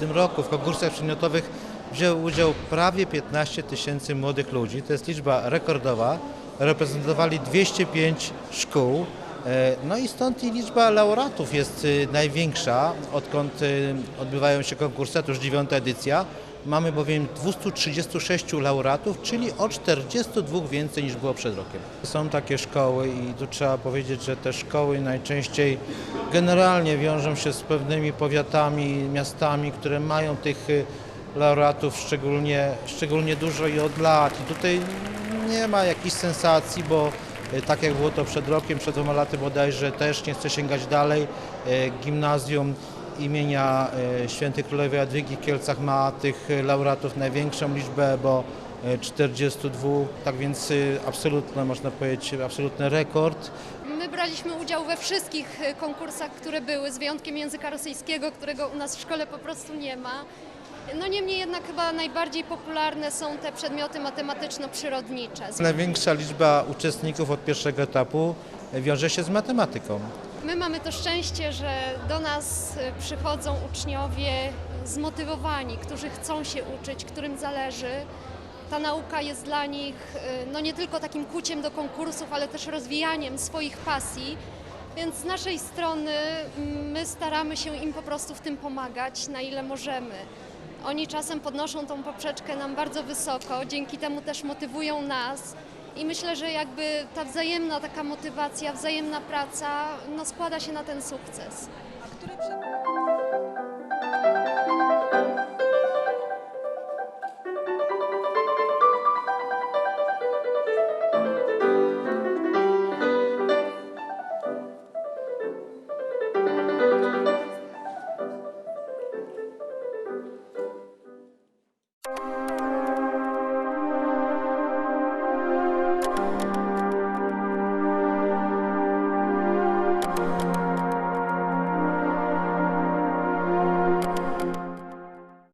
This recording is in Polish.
tym roku w konkursach przedmiotowych wzięło udział prawie 15 tysięcy młodych ludzi. To jest liczba rekordowa. Reprezentowali 205 szkół. E, No i stąd i liczba laureatów jest y, największa, odkąd y, odbywają się konkursy, to już dziewiąta edycja. Mamy bowiem 236 laureatów, czyli o 42 więcej niż było przed rokiem. Są takie szkoły i tu trzeba powiedzieć, że te szkoły najczęściej generalnie wiążą się z pewnymi powiatami, miastami, które mają tych y, laureatów szczególnie, szczególnie dużo i od lat. I tutaj nie ma jakichś sensacji, bo tak jak było to przed rokiem, przed dwoma laty bodajże też nie chcę sięgać dalej. Y, Gimnazjum imienia y, Świętej Królowej Jadwigi w Kielcach ma tych laureatów największą liczbę, bo y, 42, tak więc absolutny, można powiedzieć, absolutny rekord. My braliśmy udział we wszystkich e, konkursach, które były, z wyjątkiem języka rosyjskiego, którego u nas w szkole po prostu nie ma. No niemniej jednak chyba najbardziej popularne są te przedmioty matematyczno-przyrodnicze. Największa liczba uczestników od pierwszego etapu wiąże się z matematyką. My mamy to szczęście, że do nas przychodzą uczniowie zmotywowani, którzy chcą się uczyć, którym zależy. Ta nauka jest dla nich no nie tylko takim kuciem do konkursów, ale też rozwijaniem swoich pasji. Więc z naszej strony mm, my staramy się im po prostu w tym pomagać, na ile możemy. Oni czasem podnoszą tą poprzeczkę nam bardzo wysoko, dzięki temu też motywują nas. I myślę, że jakby ta wzajemna taka motywacja, wzajemna praca no, składa się na ten sukces.